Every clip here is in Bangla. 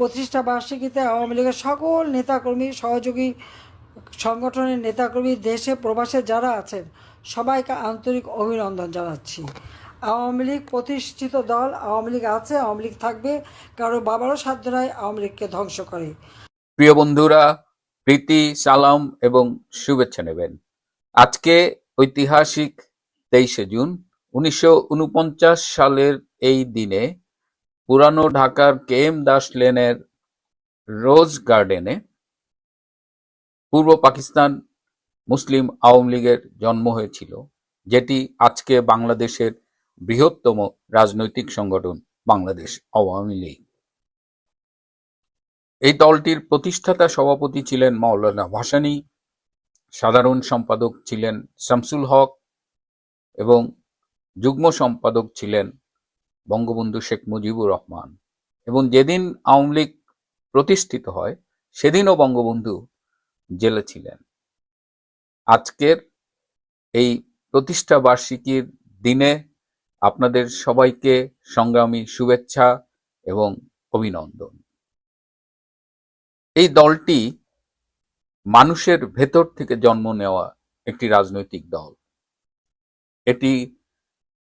প্রতিষ্ঠা বার্ষিকীতে আওয়ামী লীগের সকল নেতাকর্মী, সহযোগী সংগঠনের নেতাকর্মী দেশে প্রবাসে যারা আছেন, সবাইকে আন্তরিক অভিনন্দন জানাচ্ছি। আওয়ামী লীগ প্রতিষ্ঠিত দল আওয়ামী লীগ আছে, আওয়ামী লীগ থাকবে, কারও বাবারও সাধ্য নয় আওয়ামী লীগকে ধ্বংস করে। প্রিয় বন্ধুরা, প্রীতি, সালাম এবং শুভেচ্ছা নেবেন। আজকে ঐতিহাসিক তেইশে জুন, উনিশশো উনপঞ্চাশ সালের এই দিনে পুরানো ঢাকার কে এম দাস লেনের রোজ গার্ডেনে পূর্ব পাকিস্তান মুসলিম আওয়ামী লীগের জন্ম হয়েছিল, যেটি আজকে বাংলাদেশের বৃহত্তম রাজনৈতিক সংগঠন বাংলাদেশ আওয়ামী লীগ। এই দলটির প্রতিষ্ঠাতা সভাপতি ছিলেন মাওলানা ভাসানী, সাধারণ সম্পাদক ছিলেন শামসুল হক এবং যুগ্ম সম্পাদক ছিলেন বঙ্গবন্ধু শেখ মুজিবুর রহমান। এবং যেদিন আওয়ামী লীগ প্রতিষ্ঠিত হয়, সেদিনও বঙ্গবন্ধু জেলে ছিলেন। আজকের এই প্রতিষ্ঠা বার্ষিকীর দিনে আপনাদের সবাইকে সংগ্রামী শুভেচ্ছা এবং অভিনন্দন। এই দলটি মানুষের ভেতর থেকে জন্ম নেওয়া একটি রাজনৈতিক দল। এটি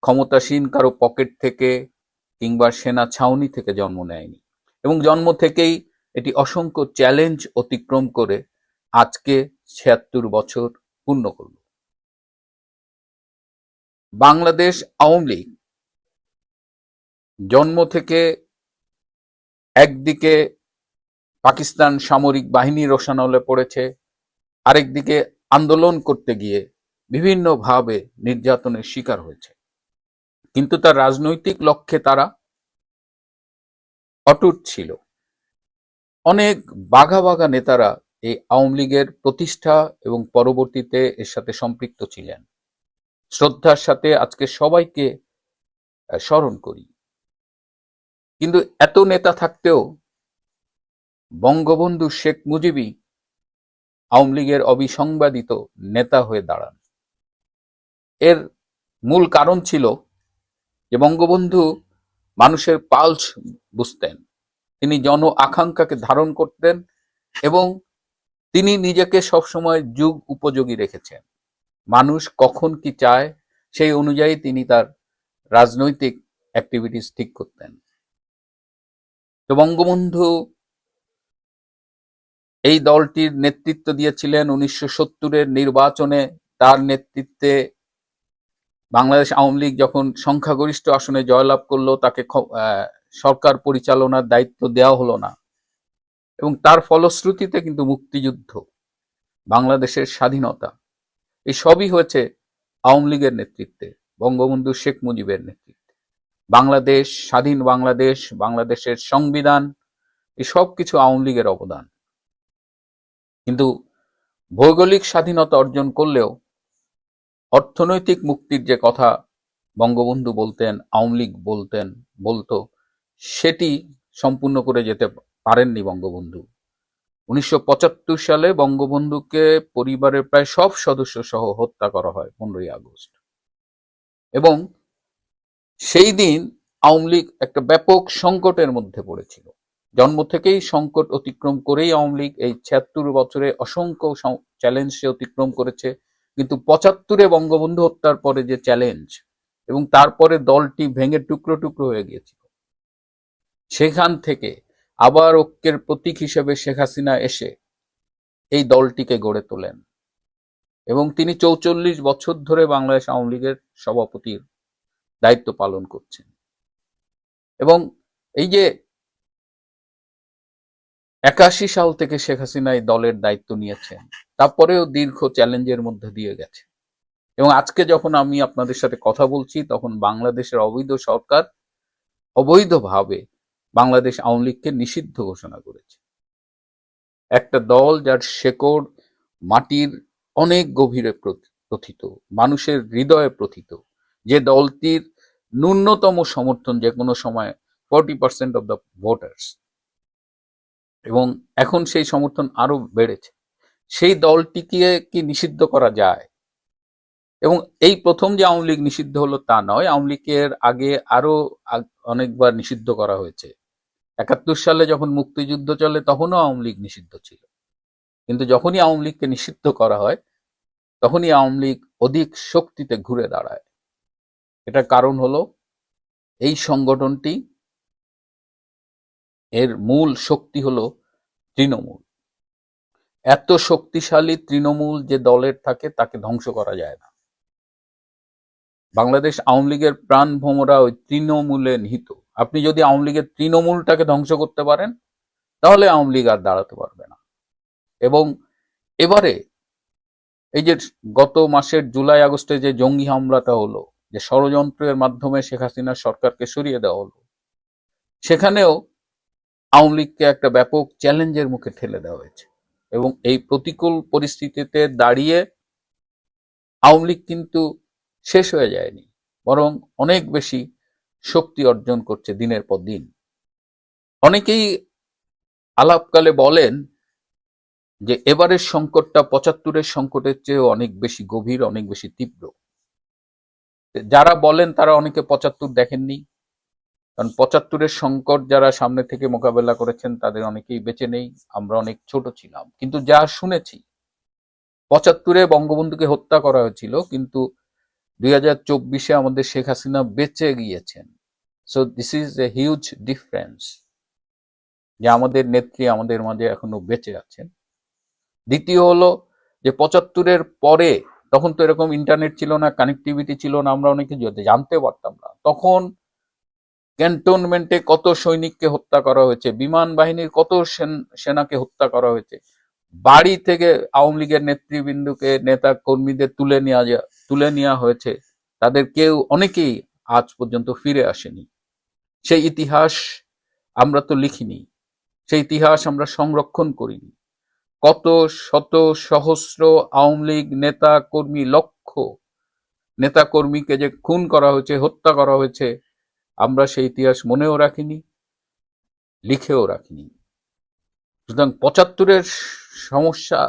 ক্ষমতাসীন, কারও পকেট থেকে কিংবা সেনা ছাউনি থেকে জন্ম নেয়নি। এবং জন্ম থেকেই এটি অসংখ্য চ্যালেঞ্জ অতিক্রম করে আজকে ছিয়াত্তর বছর পূর্ণ করল। বাংলাদেশ আওয়ামী লীগ জন্ম থেকে একদিকে পাকিস্তান সামরিক বাহিনী রোশানলে পড়েছে, আরেকদিকে আন্দোলন করতে গিয়ে বিভিন্নভাবে নির্যাতনের শিকার হয়েছে। কিন্তু তার রাজনৈতিক লক্ষ্যে তারা অটুট ছিল। অনেক বাঘা বাঘা নেতারা এই আওয়ামী লীগের প্রতিষ্ঠা এবং পরবর্তীতে এর সাথে সম্পৃক্ত ছিলেন। শ্রদ্ধার সাথে আজকে সবাইকে স্মরণ করি। কিন্তু এত নেতা থাকতেও বঙ্গবন্ধু শেখ মুজিবই আওয়ামী লীগের অবিসংবাদিত নেতা হয়ে দাঁড়ান। এর মূল কারণ ছিল যে বঙ্গবন্ধু মানুষের পালস বুঝতেন। তিনি জন আকাঙ্ক্ষাকে ধারণ করতেন এবং তিনি নিজেকে সবসময় যুগ উপযোগী রেখেছেন। মানুষ কখন কি চায় সেই অনুযায়ী তিনি তার রাজনৈতিক অ্যাক্টিভিটিস ঠিক করতেন। তো বঙ্গবন্ধু এই দলটির নেতৃত্ব দিয়েছিলেন উনিশশো সত্তরের নির্বাচনে। তার নেতৃত্বে বাংলাদেশ আওয়ামী লীগ যখন সংখ্যাগরিষ্ঠ আসনে জয়লাভ করল, তাকে সরকার পরিচালনার দায়িত্ব দেওয়া হলো না। এবং তার ফলশ্রুতিতে কিন্তু মুক্তিযুদ্ধ, বাংলাদেশের স্বাধীনতা, এই সবই হয়েছে আওয়ামী লীগের নেতৃত্বে, বঙ্গবন্ধু শেখ মুজিবের নেতৃত্বে। বাংলাদেশ, স্বাধীন বাংলাদেশ, বাংলাদেশের সংবিধান, এই সব কিছু আওয়ামী লীগের অবদান। কিন্তু ভৌগোলিক স্বাধীনতা অর্জন করলেও অর্থনৈতিক মুক্তির যে কথা বঙ্গবন্ধু বলতেন, আওয়ামী লীগ বলতেন, বলতো, সেটি সম্পূর্ণ করে যেতে পারেননি বঙ্গবন্ধু। উনিশশো পঁচাত্তর সালে বঙ্গবন্ধুকে পরিবারের প্রায় সব সদস্য সহ হত্যা করা হয় পনেরোই আগস্ট। এবং সেই দিন আওয়ামী লীগ একটা ব্যাপক সংকটের মধ্যে পড়েছিল। জন্ম থেকেই সংকট অতিক্রম করেই আওয়ামী লীগ এই ছিয়াত্তর বছরে অসংখ্য চ্যালেঞ্জ অতিক্রম করেছে। কিন্তু পঁচাত্তরে বঙ্গবন্ধু হত্যার পরে যে চ্যালেঞ্জ এবং তারপরে দলটি ভেঙে টুকরো টুকরো হয়ে গিয়েছিল, সেখান থেকে আবার ঐক্যের প্রতীক হিসেবে শেখ হাসিনা এসে এই দলটিকে গড়ে তোলেন এবং তিনি চৌচল্লিশ বছর ধরে বাংলাদেশ আওয়ামী লীগের সভাপতির দায়িত্ব পালন করছেন এবং এই যে একাশি সাল থেকে শেখ হাসিনা এই দলের দায়িত্ব নিয়েছেন তারপরেও দীর্ঘ চ্যালেঞ্জের মধ্যে দিয়ে গেছে। এবং আজকে যখন আমি আপনাদের সাথে কথা বলছি, তখন বাংলাদেশের অবৈধ সরকার অবৈধভাবে বাংলাদেশ আওয়ামী লীগকে নিষিদ্ধ ঘোষণা করেছে। একটা দল যার শেকড় মাটির অনেক গভীরে প্রথিত, মানুষের হৃদয়ে প্রথিত, যে দলটির ন্যূনতম সমর্থন যে কোনো সময় forty percent of the voters এবং এখন সেই সমর্থন আরও বেড়েছে। সেই দলটিকে কি নিষিদ্ধ করা যায়? এবং এই প্রথম যে আওয়ামী লীগ নিষিদ্ধ হলো তা নয়, আওয়ামী লীগের আগে আরও অনেকবার নিষিদ্ধ করা হয়েছে। একাত্তর সালে যখন মুক্তিযুদ্ধ চলে তখনও আওয়ামী লীগ নিষিদ্ধ ছিল। কিন্তু যখনই আওয়ামী লীগকে নিষিদ্ধ করা হয়, তখনই আওয়ামী লীগ অধিক শক্তিতে ঘুরে দাঁড়ায়। এটার কারণ হলো এই সংগঠনটি এর মূল শক্তি হলো তৃণমূল। এত শক্তিশালী তৃণমূল যে দলের থাকে, তাকে ধ্বংস করা যায় না। বাংলাদেশ আওয়ামী লীগের প্রাণ ভোমরা ওই তৃণমূলে নিহিত। আপনি যদি আওয়ামী লীগের তৃণমূলটাকে ধ্বংস করতে পারেন, তাহলে আওয়ামী লীগ আর দাঁড়াতে পারবে না। এবং এবারে এই যে গত মাসের জুলাই, আগস্টে যে জঙ্গি হামলাটা হলো, যে ষড়যন্ত্রের মাধ্যমে শেখ হাসিনার সরকারকে সরিয়ে দেওয়া হলো, সেখানেও আওয়ামী লীগকে একটা ব্যাপক চ্যালেঞ্জের মুখে ঠেলে দেওয়া হয়েছে। এবং এই প্রতিকূল পরিস্থিতিতে দাঁড়িয়ে আওয়ামী লীগ কিন্তু শেষ হয়ে যায়নি, বরং অনেক বেশি শক্তি অর্জন করছে দিনের পর দিন। অনেকেই আলাপকালে বলেন যে, এবারের সংকটটা পঁচাত্তরের সংকটের চেয়েও অনেক বেশি গভীর, অনেক বেশি তীব্র। যারা বলেন তারা অনেকে পঁচাত্তর দেখেননি। কারণ পঁচাত্তরের সংকট যারা সামনে থেকে মোকাবেলা করেছেন, তাদের অনেকেই বেঁচে নেই, আমরা অনেক ছোট ছিলাম। কিন্তু যা শুনেছি, পঁচাত্তরে বঙ্গবন্ধুকে হত্যা করা হয়েছিল, কিন্তু দুই হাজার চব্বিশে আমাদের শেখ হাসিনা বেঁচে গিয়েছেন। So this is a huge difference যে আমাদের নেত্রী আমাদের মাঝে এখনও বেঁচে আছেন। দ্বিতীয় হলো যে পঁচাত্তরের পরে তখন তো এরকম ইন্টারনেট ছিল না কানেক্টিভিটি ছিল না, আমরা অনেক কিছু জানতে পারতাম না। তখন ক্যান্টনমেন্টে কত সৈনিককে হত্যা করা হয়েছে, বিমান বাহিনীর কত সেন- সেনাকে হত্যা করা হয়েছে, বাড়ি থেকে আওয়ামী লীগের নেতৃবৃন্দকে, নেতা কর্মীদের তুলে নেওয়া তুলে নেওয়া হয়েছে, তাদের কেউ, অনেকেই আজ পর্যন্ত ফিরে আসেনি। সেই ইতিহাস আমরা তো লিখিনি, সেই ইতিহাস আমরা সংরক্ষণ করিনি। কত শত সহস্র আওয়ামী লীগ নেতা কর্মী লক্ষ নেতা কর্মীকে যে খুন করা হয়েছে, হত্যা করা হয়েছে আমরা সেই ইতিহাস মনেও রাখিনি, লিখেও রাখিনি। সুতরাং পঁচাত্তরের সমস্যা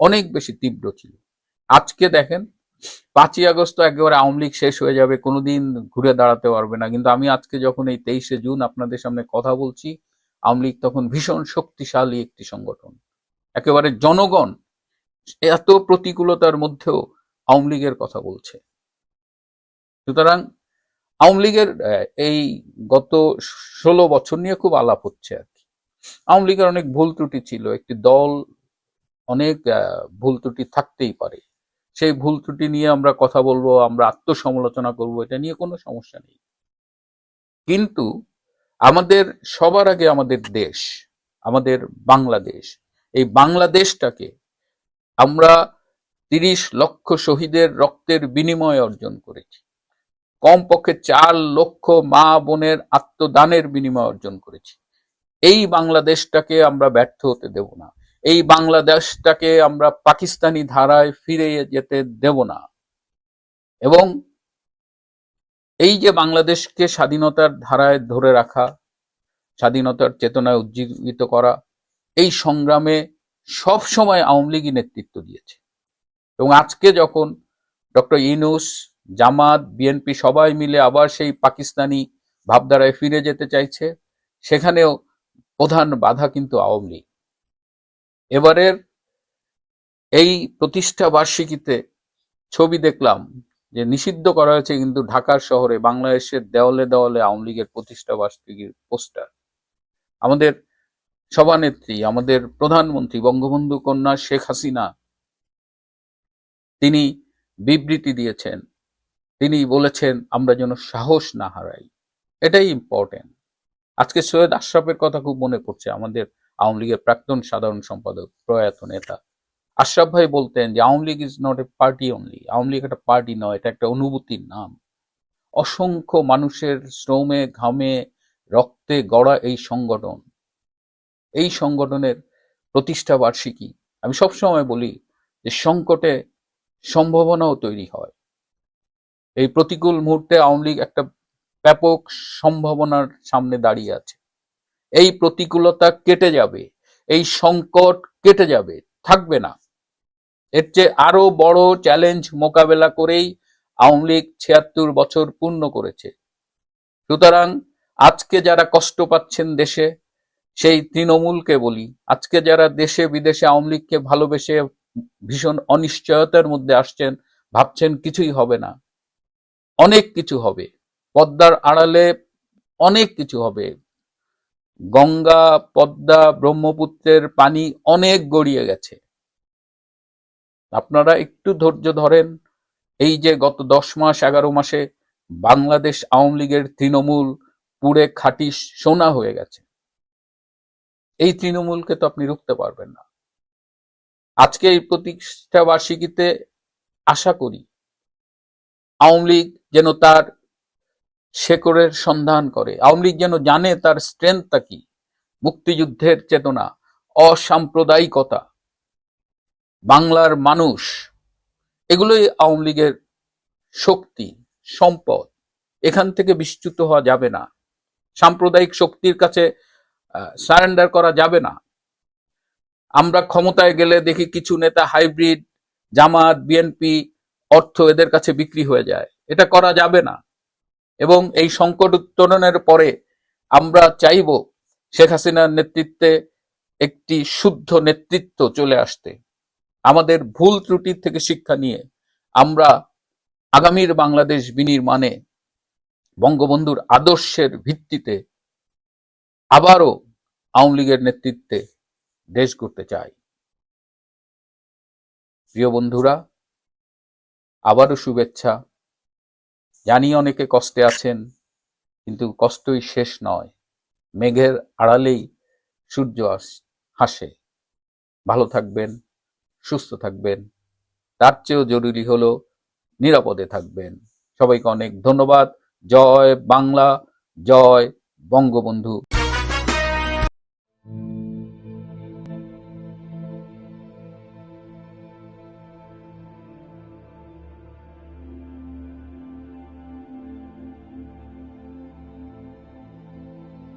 অনেক বেশি তীব্র ছিল। আজকে দেখেন, পাঁচই আগস্ট একেবারে আওয়ামী লীগ শেষ হয়ে যাবে, কোনোদিন ঘুরে দাঁড়াতে পারবে না। কিন্তু আমি আজকে যখন এই তেইশে জুন আপনাদের সামনে কথা বলছি, আওয়ামী লীগ তখন ভীষণ শক্তিশালী একটি সংগঠন। একেবারে জনগণ এত প্রতিকূলতার মধ্যেও আওয়ামী লীগের কথা বলছে। সুতরাং আওয়ামী লীগের এই গত ষোলো বছর নিয়ে খুব আলাপ হচ্ছে আর কি। আওয়ামী লীগের অনেক ভুল ত্রুটি ছিল, একটি দল অনেক ভুল ত্রুটি থাকতেই পারে। সেই ভুল ত্রুটি নিয়ে আমরা কথা বলব, আমরা আত্মসমালোচনা করব, এটা নিয়ে কোনো সমস্যা নেই। কিন্তু আমাদের, সবার আগে আমাদের দেশ, আমাদের বাংলাদেশ, এই বাংলাদেশটাকে আমরা তিরিশ লক্ষ শহীদের রক্তের বিনিময়ে অর্জন করেছি। কমপক্ষে চার লক্ষ মা বোনের আত্মদানের বিনিময়ে অর্জন করেছি। এই বাংলাদেশটাকে আমরা ব্যর্থ হতে দেব না। এই বাংলাদেশটাকে আমরা পাকিস্তানি ধারায় ফিরে যেতে দেব না। এবং এই যে বাংলাদেশকে স্বাধীনতার ধারায় ধরে রাখা, স্বাধীনতার চেতনায় উজ্জীবিত করা, এই সংগ্রামে সব সময় আওয়ামী লীগই নেতৃত্ব দিয়েছে। এবং আজকে যখন ডক্টর ইনুস জামাত বিএনপি সবাই মিলে আবার সেই পাকিস্তানি ভাবধারায় ফিরে যেতে চাইছে। সেখানেও প্রধান বাধা কিন্তু আওয়ামী লীগ। এবারের এই প্রতিষ্ঠা বার্ষিকীতে ছবি দেখলাম যে নিষিদ্ধ করা হয়েছে কিন্তু ঢাকার শহরে বাংলাদেশের দেওয়ালে দেওয়ালে আওয়ামী লীগের প্রতিষ্ঠা বার্ষিকীর পোস্টার। আমাদের সভানেত্রী, আমাদের প্রধানমন্ত্রী বঙ্গবন্ধু কন্যা শেখ হাসিনা, তিনি বিবৃতি দিয়েছেন তিনি বলেছেন, আমরা যেন সাহস না হারাই। এটাই ইম্পর্টেন্ট আজকে সৈয়দ আশরাফের কথা খুব মনে পড়ছে, আমাদের আওয়ামী লীগের প্রাক্তন সাধারণ সম্পাদক, প্রয়াত নেতা। আশরাফ ভাই বলতেন যে, Awami League is not a party only Awami League একটা পার্টি নয়, এটা একটা অনুভূতির নাম। অসংখ্য মানুষের শ্রমে, ঘামে, রক্তে গড়া এই সংগঠন। এই সংগঠনের প্রতিষ্ঠা বার্ষিকী, আমি সবসময় বলি যে, সংকটে সম্ভাবনাও তৈরি হয়। এই প্রতিকূল মুহূর্তে আওয়ামী লীগ একটা ব্যাপক সম্ভাবনার সামনে দাঁড়িয়ে আছে। এই প্রতিকূলতা কেটে যাবে, এই সংকট কেটে যাবে, থাকবে না। এর চেয়ে আরও বড় চ্যালেঞ্জ মোকাবেলা করেই আওয়ামী লীগ ছিয়াত্তর বছর পূর্ণ করেছে। সুতরাং আজকে যারা কষ্ট পাচ্ছেন দেশে, সেই তৃণমূলকে বলি, আজকে যারা দেশে বিদেশে আওয়ামী লীগকে ভালোবেসে ভীষণ অনিশ্চয়তার মধ্যে আসছেন, ভাবছেন কিছুই হবে না। অনেক কিছু হবে। পদ্মার আড়ালে অনেক কিছু হবে। গঙ্গা, পদ্মা, ব্রহ্মপুত্রের পানি অনেক গড়িয়ে গেছে। আপনারা একটু ধৈর্য ধরেন, এই যে গত দশ মাস, এগারো মাসে বাংলাদেশ আওয়ামী লীগের তৃণমূল পুড়ে খাঁটি সোনা হয়ে গেছে। এই তৃণমূলকে তো আপনি রুখতে পারবেন না। আজকে এই প্রতিষ্ঠা বার্ষিকীতে আশা করি আওয়ামী লীগ যেন তার শেকড়ের সন্ধান করে, আওয়ামী লীগ যেন জানে তার স্ট্রেংথটা কি? মুক্তিযুদ্ধের চেতনা, অসাম্প্রদায়িকতা, বাংলার মানুষ, এগুলোই আওয়ামী লীগের শক্তি, সম্পদ। এখান থেকে বিচ্যুত হওয়া যাবে না। সাম্প্রদায়িক শক্তির কাছে সারেন্ডার করা যাবে না। আমরা ক্ষমতায় গেলে দেখি কিছু নেতা হাইব্রিড জামাত বিএনপি অর্থ এদের কাছে বিক্রি হয়ে যায়। এটা করা যাবে না। এবং এই সংকট উত্তরণের পরে আমরা চাইব শেখ হাসিনার নেতৃত্বে একটি শুদ্ধ নেতৃত্ব চলে আসতে। আমাদের ভুল ত্রুটি থেকে শিক্ষা নিয়ে আমরা আগামীর বাংলাদেশ বিনির্মাণে বঙ্গবন্ধুর আদর্শের ভিত্তিতে আবারও আওয়ামী লীগের নেতৃত্বে দেশ করতে চাই। প্রিয় বন্ধুরা আবারও শুভেচ্ছা। জানি অনেকে কষ্টে আছেন, কিন্তু কষ্টই শেষ নয়। মেঘের আড়ালেই সূর্য হাসে। ভালো থাকবেন, সুস্থ থাকবেন। তার চেয়েও জরুরি হলো নিরাপদে থাকবেন। সবাইকে অনেক ধন্যবাদ। জয় বাংলা, জয় বঙ্গবন্ধু।